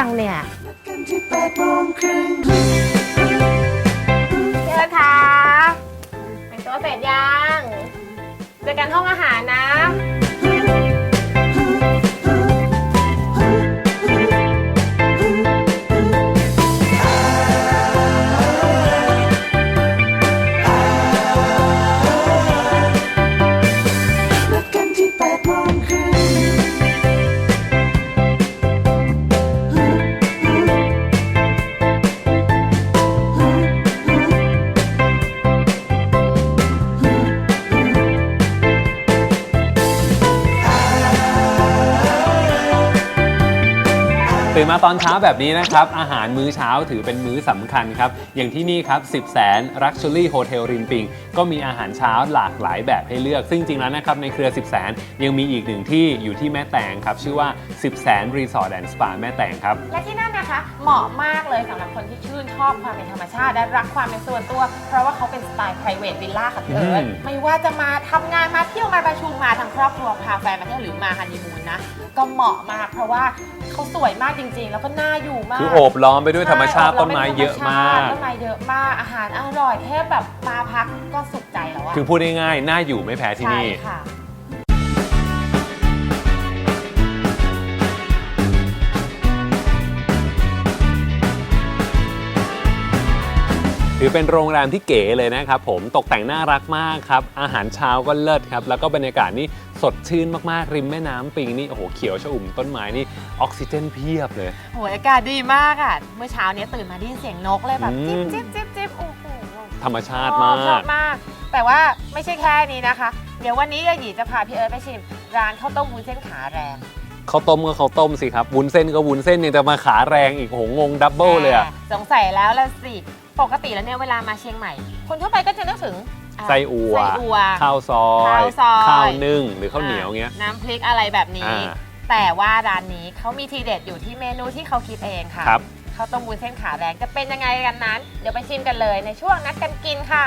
อยังเนี่ย มาตอนเช้าแบบนี้นะครับ อาหารมื้อเช้าถือเป็นมื้อสำคัญครับ อย่างที่นี่ครับ 10 แสน Luxury Hotel ริมปิง ก็มีอาหารเช้าหลากหลายแบบให้เลือก ซึ่งจริงแล้วนะครับ ในเครือ 10 แสน ยังมีอีกหนึ่งที่อยู่ที่แม่แตงครับ ชื่อว่า 10 แสน Resort and Spa แม่แตงครับ และที่นั่นนะคะ เหมาะมากเลยสำหรับคนที่ชื่นชอบความเป็นธรรมชาติและรักความเป็นส่วนตัว เพราะว่าเขาเป็นสไตล์ private villa ค่ะพี่เอิร์ธอืม ไม่ว่าจะมาทำงานมาเที่ยวมาประชุมมาทั้งครอบครัวพาแฟนมาเที่ยวหรือมาฮันนีมูนนะก็เหมาะมากเพราะว่าเขาสวยมากจริงๆแล้วก็น่าอยู่มากคือโอบล้อมไปด้วยธรรมชาติใช่ต้นไม้เยอะมาก ต้นไม้เยอะมากอาหารอร่อยแค่แบบมาพักก็สุขใจแล้วอะคือพูดง่ายๆน่าอยู่ไม่แพ้ที่ใช่นี่ค่ะ ถือเป็นโรงแรมที่เก๋เลยนะครับผมตกแต่งน่ารักมากครับ อาหารเช้าก็เลิศครับ แล้วก็บรรยากาศนี่สดชื่นมากๆ ริมแม่น้ำปิงนี่โอ้โหเขียวชอุ่มต้นไม้นี่ออกซิเจนเพียบเลย โหยอากาศดีมากอะ เมื่อเช้าเนี้ยตื่นมาได้ยินเสียงนกเลยแบบอืจิ๊บม จิ๊บจิ๊บจิ๊บโอ้โหธรรมชาติชมาอบชอกบมาก แต่ว่าไม่ใช่แค่นี้นะคะ เดี๋ยววันนี้ยายหยีจะพาพี่เอิร์ธไปชิม ร้านข้าวต้มวุ้นเส้นขาแรงข้าวต้มก็ข้าวต้มสิครับ วุ้นเส้นก็วุ้นเส้นยังจะมาขาแรงอีกโหงงดับเบิลเลยอะ แหมสงสัยแล้วละสิ ปกติแล้วเนี่ยเวลามาเชียงใหม่ คนทั่วไปก็จะนึกถึงอะไส้อัว ไส้อัว ข้าวซอย ข้าวซอย ข้าวนึ่งหรือข้าวเหนียวเงี้ย น้ำพริกอะไรแบบนี้ อ่า แต่ว่าร้านนี้เขามีทีเด็ดอยู่ที่เมนูที่เขาคิดเองค่ะครับ ข้าวต้มวุ้นเส้นขาแรงจะเป็นยังไงกันนั้น เดี๋ยวไปชิมกันเลยในช่วงนัดกันกินค่ะ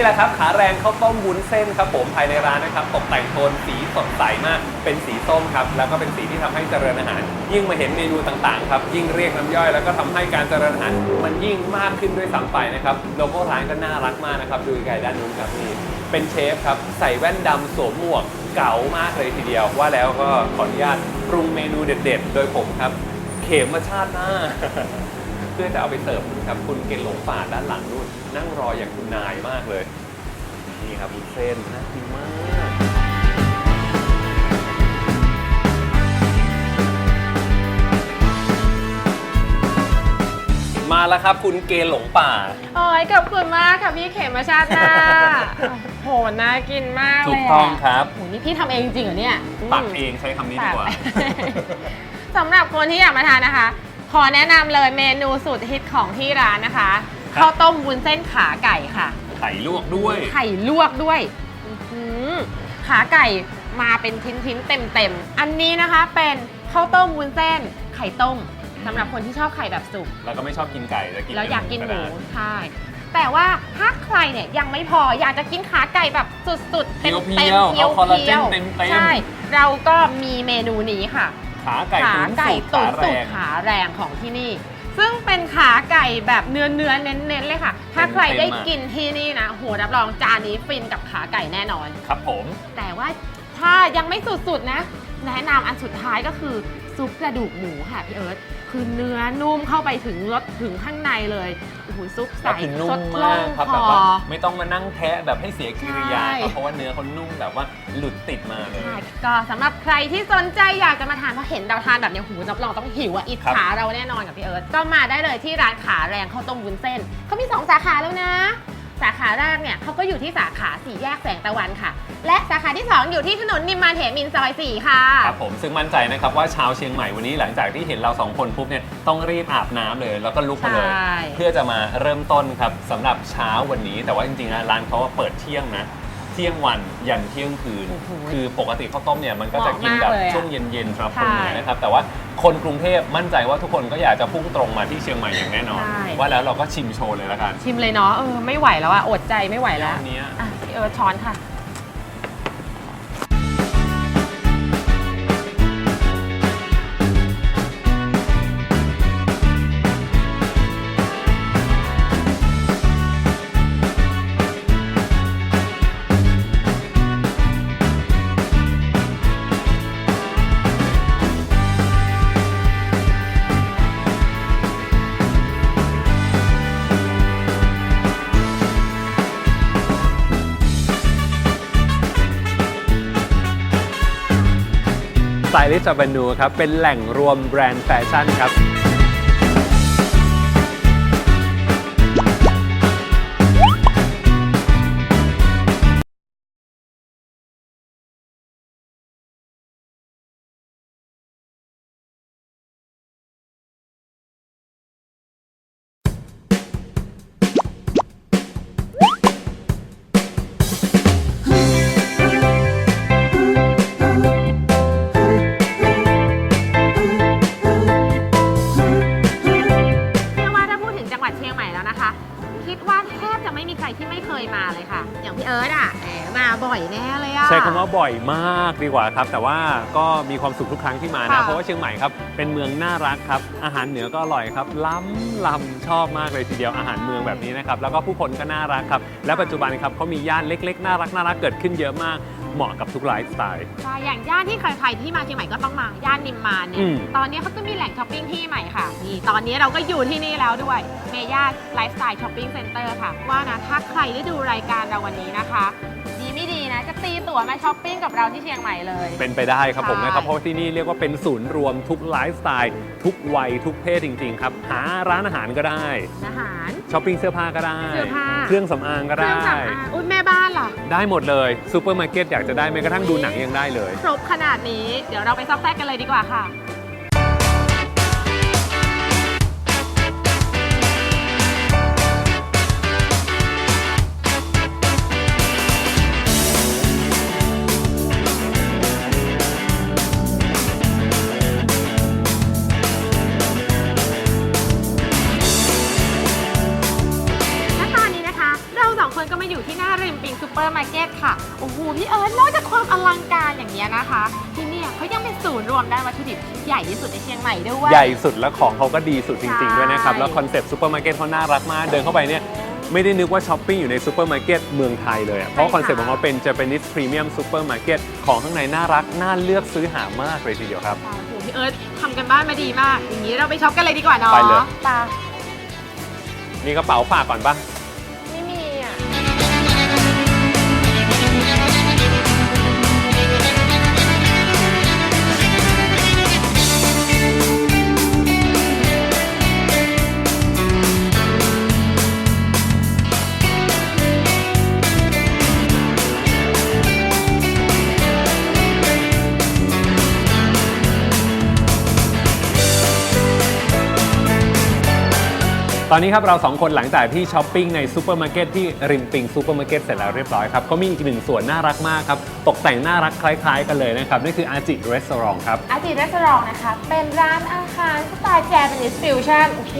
นี่แหละครับขาแรงข้าวต้มวุ้นเส้นครับผมภายในร้านนะครับตกแต่งโทนสีสดใสมาก เป็นสีส้มครับแล้วก็เป็นสีที่ทำให้เจริญอาหาร ยิ่งมาเห็นเมนูต่างๆครับยิ่งเรียกน้ำย่อยแล้วก็ทำให้การเจริญอาหารมันยิ่งมากขึ้นด้วยซ้ำไปนะครับโลโก้ร้านก็น่ารักมากนะครับดูไกลด้านนู้นครับนี่เป็นเชฟครับใส่แว่นดำสวมหมวกเก๋ามากเลยทีเดียว ว่าแล้วก็ขออนุญาตปรุงเมนูเด็ด ๆ โดยผมครับ เขมมาชาติหน้า พื่อจะเอาไปเสิร์ฟครับ คุณเกณฑ์หลงป่าด้านหลังนู่น นั่งรออย่างคุณนายมากเลย นี่ครับวุ้นเส้นน่ากินมากแมาแล้วครับคุณเกหลงป่า โอ้ยขอบคุณมากค่ะพี่เขมมาชาติหน้าโหน่ากินมากเลยถูกต้องครับ โหนี่พี่ทำเองจริงเหรอเนี่ย ตักเองใช้คำนี้ดีกว่า สำหรับคนที่อยากมาทานนะคะ ขอแนะนำเลยเมนูสุดฮิตของที่ร้านนะคะครับ ข้าวต้มวุ้นเส้นขาไก่ค่ะ ไข่ลวกด้วย ไข่ลวกด้วยอื้อหือขาไก่มาเป็นชิ้นๆเต็มๆ อันนี้นะคะเป็นข้าวต้มวุ้นเส้น ไข่ต้มสำหรับคนที่ชอบไข่แบบสุก แล้วก็ไม่ชอบกินไก่จะกินแล้วอยากกินหมูได้ใช่แต่ว่าถ้าใครเนี่ยยังไม่พออยากจะกินขาไก่แบบสุดๆเต็มๆเพียวๆเพียวเอาคอลลาเจนๆเต็มๆ ใช่ เราก็มีเมนูนี้ค่ะ ขาไก่ขาตุ๋นไก่สูตรตุ๋ขานแรสูตงรขาแรงของที่นี่ ซึ่งเป็นขาไก่แบบเนื้อเนื้อๆเน้นๆเลยค่ะ ถ้าใครได้เต็มๆอะกินที่นี่นะโหรับรองจานนี้ฟินกับขาไก่แน่นอน ครับผม แต่ว่าถ้ายังไม่สุดๆนะ แนะนำอันสุดท้ายก็คือซุปกระดูกหมูค่ะพี่เอิร์ธ คือเนื้อนุ่มเข้าไปถึงรสถึงข้างในเลยโอ้โหซุปใสแล้วคือนุ่สมดมากครับคแบบอ ว่าไม่ต้องมานั่งแทะแบบให้เสียกิริยาใช่ครับเพราะว่าเนื้อเขานุ่มแบบว่าหลุดติดมาเลย ใช่ก็สำหรับใครที่สนใจอยากจะมาทานเพราะเห็นเราทานแบบเนี้ยหูรับรองต้องหิวอะอิจฉาเราแน่นอนกับพี่เอิร์ธก็มาได้เลยที่ร้านขาแรงข้าวต้มวุ้นเส้นเขามี2สาขาแล้วนะ สาขาแรกเนี่ยเขาก็อยู่ที่สาขาสี่แยกแสงตะวันค่ะ และสาขาที่ 2 อยู่ที่ถนนนิมมานเหมินซอย 4 ค่ะ ครับผมซึ่งมั่นใจนะครับว่าชาวเชียงใหม่วันนี้หลังจากที่เห็นเราสองคนปุ๊บเนี่ยต้องรีบอาบน้ำเลย แล้วก็ลุกมาเลย ใช่ เพื่อจะมาเริ่มต้นครับสำหรับเช้าวันนี้ แต่ว่าจริงๆนะร้านเขาว่าเปิดเที่ยงนะเที่ยงวันยันเที่ยงคืนโอ้โหคือปกติข้าวต้มเนี่ยมันก็จะกินแบบเหมาะมากเลยอะช่วงเย็นๆสำหรับคนเหนือใช่นะครับแต่ว่าคนกรุงเทพมั่นใจว่าทุกคนก็อยากจะพุ่งตรงมาที่เชียงใหม่อย่างแน่นอนใช่ว่าแล้วเราก็ชิมโชว์เลยแล้วกัน ชิมเลยเนาะเออไม่ไหวแล้วอะอดใจไม่ไหวแล้วอันเนี้ยอะพี่เอิร์ธช้อนค่ะ สไตลิสต์บันูครับ เป็นแหล่งรวมแบรนด์แฟชั่นครับ ที่ไม่เคยมาเลยค่ะ อย่างพี่เอิร์ธอะแหมมาบ่อยแน่เลยอะ ใช้คำว่าบ่อยมากดีกว่าครับ แต่ว่าก็มีความสุขทุกครั้งที่มานะค่ะ เพราะว่าเชียงใหม่ครับเป็นเมืองน่ารักครับ อาหารเหนือก็อร่อยครับ ล้ำล้ำชอบมากเลยทีเดียวอาหารเมืองแบบนี้นะครับแล้วก็ผู้คนก็น่ารักครับและปัจจุบันครับเขามีย่านเล็ก ๆ น่ารักน่ารักเกิดขึ้นเยอะมาก เหมาะกับทุกไลฟ์สไตล์ ใช่อย่างย่านที่ใครๆที่มาเชียงใหม่ก็ต้องมา ย่านนิมมานเนี่อืย ม ตอนนี้เขาก็มีแหล่งช้อปปิ้งที่ใหม่ค่ะ นี่ ตอนนี้เราก็อยู่ที่นี่แล้วด้วย เมย่าไลฟ์สไตล์ช้อปปิ้งเซ็นเตอร์ค่ะ ว่านะ ถ้าใครได้ดูรายการเราวันนี้นะคะ ดีไม่ดีนะ จะตีตั๋วมาช้อปปิ้งกับเราที่เชียงใหม่เลย เป็นไปได้ครับผมใช่นะครับ เพราะว่าที่นี่เรียกว่าเป็นศูนย์รวมทุกไลฟ์สไตล์ทุกวัยทุกเพศจริง ๆ ครับ หาร้านอาหารก็ได้อาหารช้อปปิ้งเสื้อผ้าก็ได้ เสื้อผ้าเครื่องสำอางก็เครื่ได้องสำอางอุ้ยแม่บ้านล่ะได้หมดเลยซูเปอร์มาร์เก็ตอยากจะได้แม้กระทั่งดูหนังยังได้เลย ครบขนาดนี้ เดี๋ยวเราไปซอกแซกกันเลยดีกว่าค่ะและ ปิงซูเปอร์มาร์เก็ตค่ะ โอ้โห พี่เอิร์ธนอกจากความอลังการอย่างนี้ยนะคะ ที่เนี่ยเขายังเป็นศูนย์รวมด้านวัตถุดิบที่ใหญ่ที่สุดในเชียงใหม่ด้วย ใหญ่สุดและของเขาก็ดีสุดจริงใช่ๆด้วยนะครับ แล้วคอนเซ็ปต์ซูเปอร์มาร์เก็ตเขาน่ารักมาก เดินเข้าไปเนี่ยไม่ได้นึกว่าช้อปปิ้งอยู่ในซูเปอร์มาร์เก็ตเมืองไทยเลยอะเพราะคอนเซ็ปต์ของเขาเป็น Japanese Premium Supermarket ของข้างในน่ารัก น่าเลือกซื้อหามากเลยทีเดียวครับ โอ้โห พี่เอิร์ธทำกันบ้านมาดีมาก อย่างนี้เราไปช็อปกันเลยดีกว่าเนาะ ไปเลยตามีกระเป๋าฝากก่อนปะ ตอนนี้ครับเราสองคนหลังจากที่ช้อปปิ้งในซูเปอร์มาร์เก็ตที่ริมปิงซูเปอร์มาร์เก็ตเสร็จแล้วเรียบร้อยครับก็มีอีกหนึ่งส่วนน่ารักมากครับ ตกแต่งน่ารักคล้ายๆ กันเลยนะครับ นี่คืออาจิรีสอร์ทครับ อาจิรีสอร์ทนะคะ เป็นร้านอาหารสไตล์แจแปนิสฟิวชั่นโอ้โห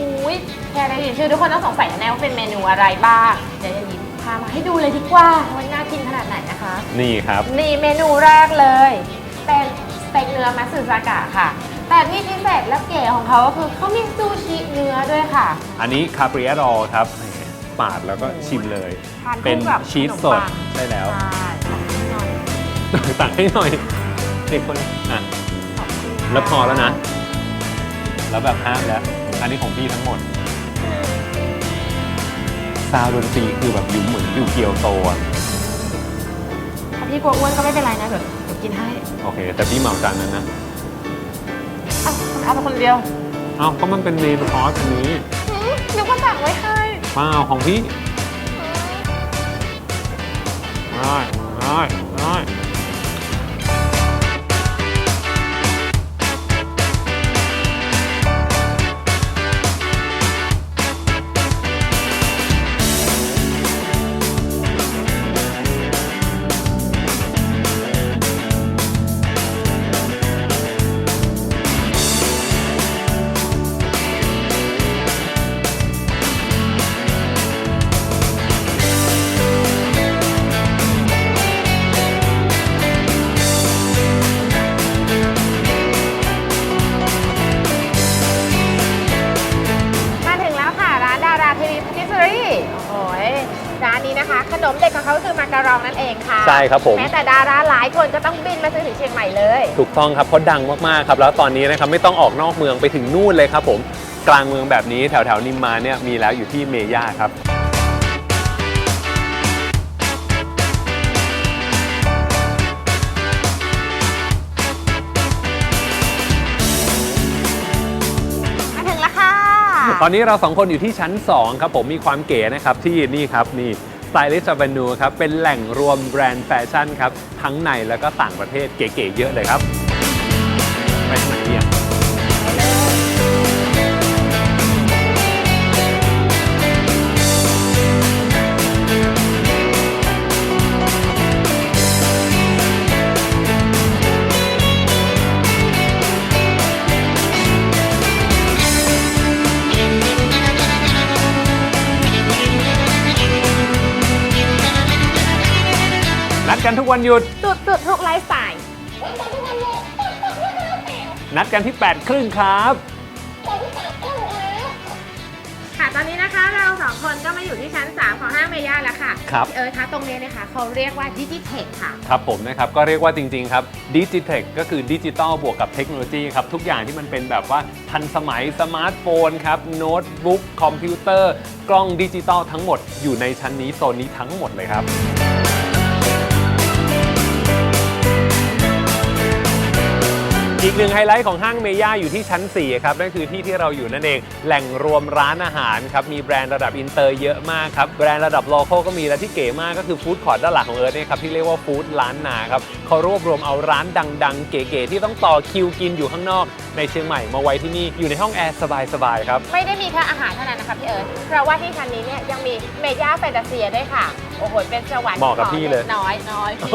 แค่ได้ยินชื่อทุกคนต้องสงสัยแน่ว่าเป็นเมนูอะไรบ้าง เดี๋ยวจะหยิบพามาให้ดูเลยดีกว่าว่าน่ากินขนาดไหนนะคะ นี่ครับ นี่เมนูแรกเลย เป็นสเต็กเนื้อมัตสึซากะค่ะ แต่ที่พิเศษและเก๋ของเขาก็คือเขามีซูชิเนื้อด้วยค่ะ อันนี้คาเปรียรอครับปาดแล้วก็ชิมเลย ทานคู่เป็นกับชีสสดขนมปัง ได้แล้ว ใช่ขอบคุณหน่อยตักให้หน่อยเด็กคนอะขอบคุณแล้วพอแล้วนะ แล้วแบบห้ามแล้ว อันนี้ของพี่ทั้งหมด ซาวด์ดนตรีคือแบบอยู่เหมือนอยู่เกียวโตอะถ้าพี่กลัวอ้วนก็ไม่เป็นไรนะเดี๋ยวเดี๋ยวกินให้ โอเค แต่พี่เหมาจานนั้นนะ เอ้าเอาไปคนเดียว เอ้าก็มันเป็นเมนูคอร์สอันนี้หืมเดี๋ยวก็สั่งไว้ให้เปล่าของพี่ได้ได้ได้ รี่โอ้ยร้านนี้นะคะ ขนมเด็กของเขาก็คือมาการองนั่นเองค่ะใช่ครับผม แม้แต่ดาราหลายคนก็ต้องบินมาซื้อถึงเชียงใหม่เลยถูกต้องครับเพราะดังมากๆครับ แล้วตอนนี้นะครับไม่ต้องออกนอกเมืองไปถึงนู่นเลยครับผม กลางเมืองแบบนี้แถวแถวๆนิมมานเนี่ยมีแล้วอยู่ที่เมย่าครับ ตอนนี้เราสองคนอยู่ที่ชั้น 2 ครับผมมีความเก๋นะครับที่นี่ครับนี่ Stylist Avenue ครับเป็นแหล่งรวมแบรนด์แฟชั่นครับทั้งในแล้วก็ต่างประเทศเก๋ๆเยอะเลยครับ กันทุกวันหยุด สุดสุดๆทุกไลฟ์สไตล์ นัดกันที่8ครึ่งครับ ค่ะ ตอนนี้นะคะเราสองคนก็มาอยู่ที่ชั้น 3 ของห้างเมย่าแล้วค่ะครับ พี่เอิร์ธคะตรงนี้นะคะเขาเรียกว่าดิจิเทคค่ะ ครับผมนะครับ ก็เรียกว่าจริง ๆ ครับดิจิ t e ทก็คือดิจิตอลบวกกับเทคโนโลยีครับ ทุกอย่างที่มันเป็นแบบว่าทันสมัยสมาร์ทโฟนครับ โน้ตบุ๊กคอมพิวเตอร์ กล้องดิจิตอลทั้งหมดอยู่ในชั้นนี้โซนนี้ทั้งหมดเลยครับ อีกหนึ่งไฮไลท์ของห้างเมย่าอยู่ที่ชั้น 4 ครับ นั่นคือที่ที่เราอยู่นั่นเอง แหล่งรวมร้านอาหารครับ มีแบรนด์ระดับอินเตอร์เยอะมากครับ แบรนด์ระดับโลคอลก็มีและที่เก๋มากก็คือฟู้ดคอร์ทด้านหลังของเอิร์ธเนี่ยครับ ที่เรียกว่าฟู้ดล้านนาครับเขารวบรวมเอาร้านดังๆ เก๋ๆที่ต้องต่อคิวกินอยู่ข้างนอก ในเชียงใหม่มาไว้ที่นี่อยู่ในห้องแอร์สบายๆครับไม่ได้มีแค่อาหารเท่านั้นนะคะพี่เอิร์ธเพราะว่าที่ชั้นนี้เนี่ยยังมีเมย่าแฟนตาเซียด้วยค่ะ โอ้โห เป็นสวรรค์เหมาะกับของพี่เลยด็น้อยน้อยพี่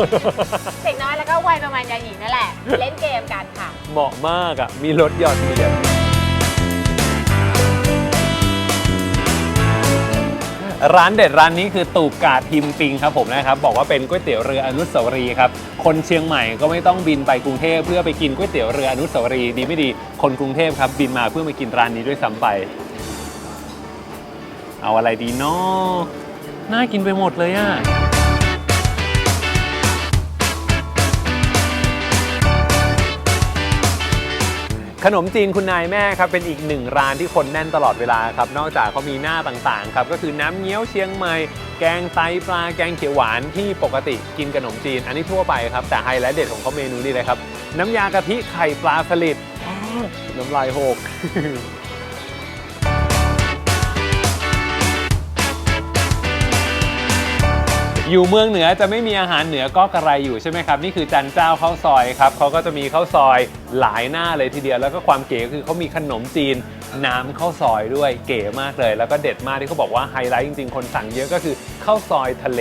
เด็กน้อยแล้วก็วัยประมาณยาหญิงนั่นแหละ เล่นเกมกันค่ะ เหมาะมากอะ มีรถหยอดเหรียญร้านเด็ดร้านนี้คือตูบกาดทิมปิงครับผมนะครับ บอกว่าเป็นก๋วยเตี๋ยวเรืออนุสาวรีย์ครับ คนเชียงใหม่ก็ไม่ต้องบินไปกรุงเทพเพื่อไปกินก๋วยเตี๋ยวเรืออนุสาวรีย์ดีไม่ดีคนกรุงเทพครับ บินมาเพื่อมากินร้านนี้ด้วยซ้ำไป เอาอะไรดีเนาะ น่ากินไปหมดเลยอะขนมจีนคุณนายแม่ครับเป็นอีกหนึ่งร้านที่คนแน่นตลอดเวลาครับนอกจากเขามีหน้าต่างๆครับก็คือน้ำเงี้ยวเชียงใหม่ แกงไตปลาแกงเขียวหวานที่ปกติกินขนมจีน อันนี้ทั่วไปครับแต่ไฮไลท์เด็ดของเขาเมนูนี้เลยครับ น้ำยากะทิไข่ปลาสลิดอ้าวน้ำลายโหก อยู่เมืองเหนือจะไม่มีอาหารเหนือก็กระไรอยู่ใช่ไหมครับ นี่คือจันเจ้าข้าวซอยครับเขาก็จะมีข้าวซอยหลายหน้าเลยทีเดียว แล้วก็ความเก๋คือเขามีขนมจีนน้ำข้าวซอยด้วยเก๋มากเลย แล้วก็เด็ดมากที่เขาบอกว่าไฮไลท์จริงๆ คนสั่งเยอะก็คือข้าวซอยทะเล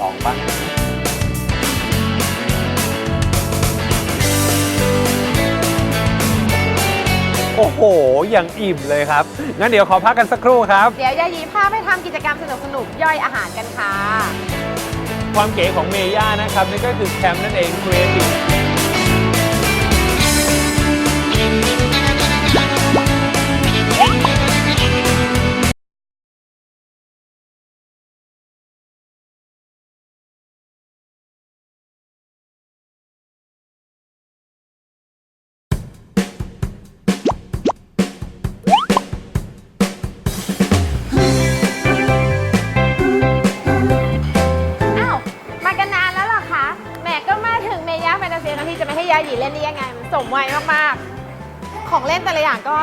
ลองบ้าง โอ้โห อย่างอิ่มเลยครับ งั้นเดี๋ยวขอพักกันสักครู่ครับ เดี๋ยวยายีพาไปทำกิจกรรมสนุกๆ ย่อยอาหารกันค่ะ ความเก๋ของเมย่านะครับนี่ก็คือแคมป์นั่นเอง Creative นแต่ละอย่างก็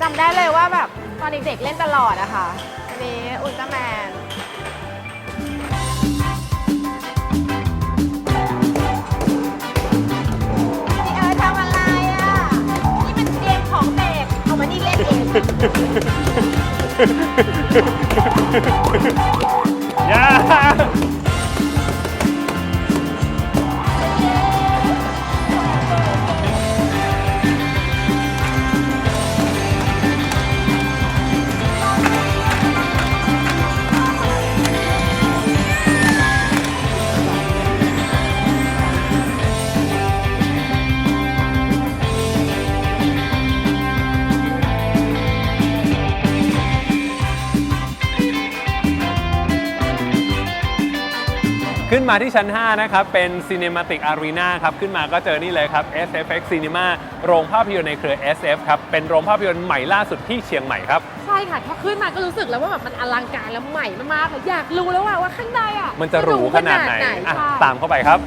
จำได้เลยว่าแบบตอนเด็กๆเล่นตลอดอะค่ะอันนี้อุลตร้าแมน พี่เอิร์ธทำอะไรอะนี่เป็นเกมของเด็ก เอามานี่เล่นเองย่า มาที่ชั้น 5 นะครับ เป็น Cinematic Arena ครับ ขึ้นมาก็เจอนี่เลยครับ SFX Cinema โรงภาพยนตร์ในเครือ SF ครับ เป็นโรงภาพยนตร์ใหม่ล่าสุดที่เชียงใหม่ครับ ใช่ค่ะแค่ขึ้นมาก็รู้สึกแล้วว่าแบบมันอลังการแล้วใหม่มากๆค่ะอยากรู้แล้วว่าว่าข้างในอะมันจะหรูขนาดไหนอะค่ะตามเข้าไปครับ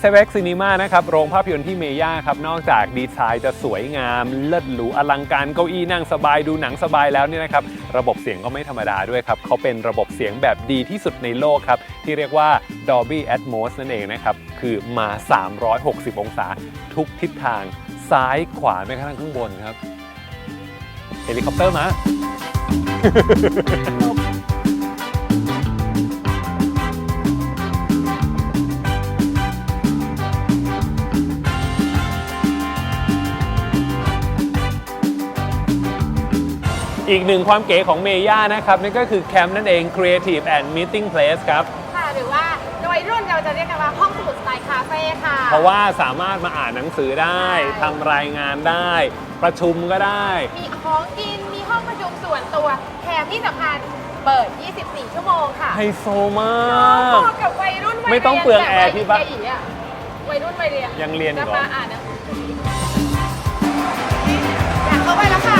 SFX Cinema นะครับ โรงภาพยนตร์ที่เมย่าครับ นอกจากดีไซน์จะสวยงาม เลิศหรูอลังการเก้าอี้นั่งสบายดูหนังสบายแล้วเนี่ยนะครับ ระบบเสียงก็ไม่ธรรมดาด้วยครับเขาเป็นระบบเสียงแบบดีที่สุดในโลกครับ ที่เรียกว่า Dolby Atmos นั่นเองนะครับ คือมา 360 องศา ทุกทิศทางซ้ายขวาแม้กระทั่งข้างบนครับเฮลิคอปเตอร์มา อีกหนึ่งความเก๋ของเมย่านะครับนั่นก็คือแคมป์นั่นเอง Creative and Meeting Place ครับ ค่ะ หรือว่าโดยรุ่นเราจะเรียกกันว่าห้องสมุดสไตล์คาเฟ่ค่ะ เพราะว่าสามารถมาอ่านหนังสือได้ใช่ทำรายงานได้ ประชุมก็ได้ มีของกิน มีห้องประชุมส่วนตัวแถมที่สำคัญเปิด 24 ชั่วโมงค่ะไฮโซมาเหกมาะกับวัยรุ่นวัยไม่ต้องเปลืองแอร์ที่บ้านแบบวัยเด็กอะวัยรุ่นวัยเรียนยังเรียนอยู่จะเหรอ มาอ่านหนังสืออยากเข้าไปแล้วค่ะ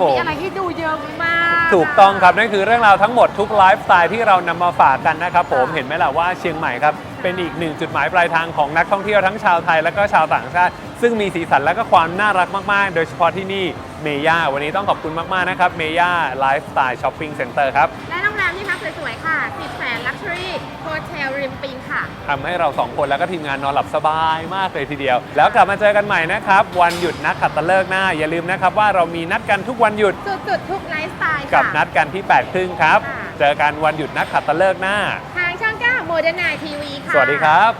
ค่ะพี่เอิร์ธครับผม มีอะไรให้ดูเยอะมากสถูกต้องครับ นั่นคือเรื่องราวทั้งหมดทุกไลฟ์สไตล์ที่เรานำมาฝากกันนะครับผมเห็นไหมล่ะว่าเชียงใหม่ครับเป็นอีกหนึ่งจุดหมายปลายทางของนักท่องเที่ยวทั้งชาวไทยและก็ชาวต่างชาติ ซึ่งมีสีสันและก็ความน่ารักมากๆ โดยเฉพาะที่นี่เมย่าวันนี้ต้องขอบคุณมากๆนะครับเมย่าไลฟ์สไตล์ช้อปปิ้งเซ็นเตอร์ครับ และโรงแรมที่พักสวยๆ ค่ะสิบแส นลักชัวรี่โฮเทลริมปิงค่ะ ทำให้เราสองคนแล้วก็ทีมงานนอนหลับสบายมากเลยทีเดียว แล้วกลับมาเจอกันใหม่นะครับ วันหยุดนักขัตฤกษ์หน้า อย่าลืมนะครับว่าเรามีนัดกันทุกวันหยุด สุดๆทุกไลฟ์สไตล์ค่ะ กับนัดกันที่8ครึ่งครับ ค่ะ เจอกันวันหยุดนักขัตฤกษ์หน้า ทางช่อง9โมเดิร์นไนทีวีค่ะ สวัสดีครับ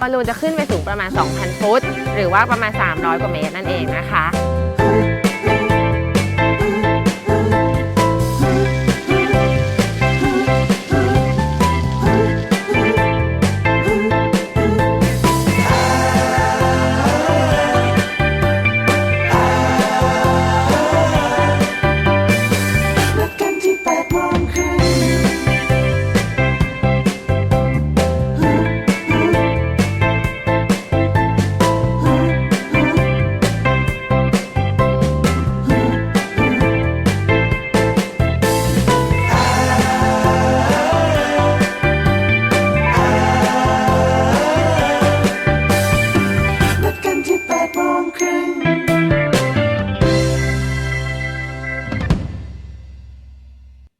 บอลลูนจะขึ้นไปสูงประมาณ 2,000 ฟุต หรือว่าประมาณ 300 กว่าเมตรนั่นเองนะคะ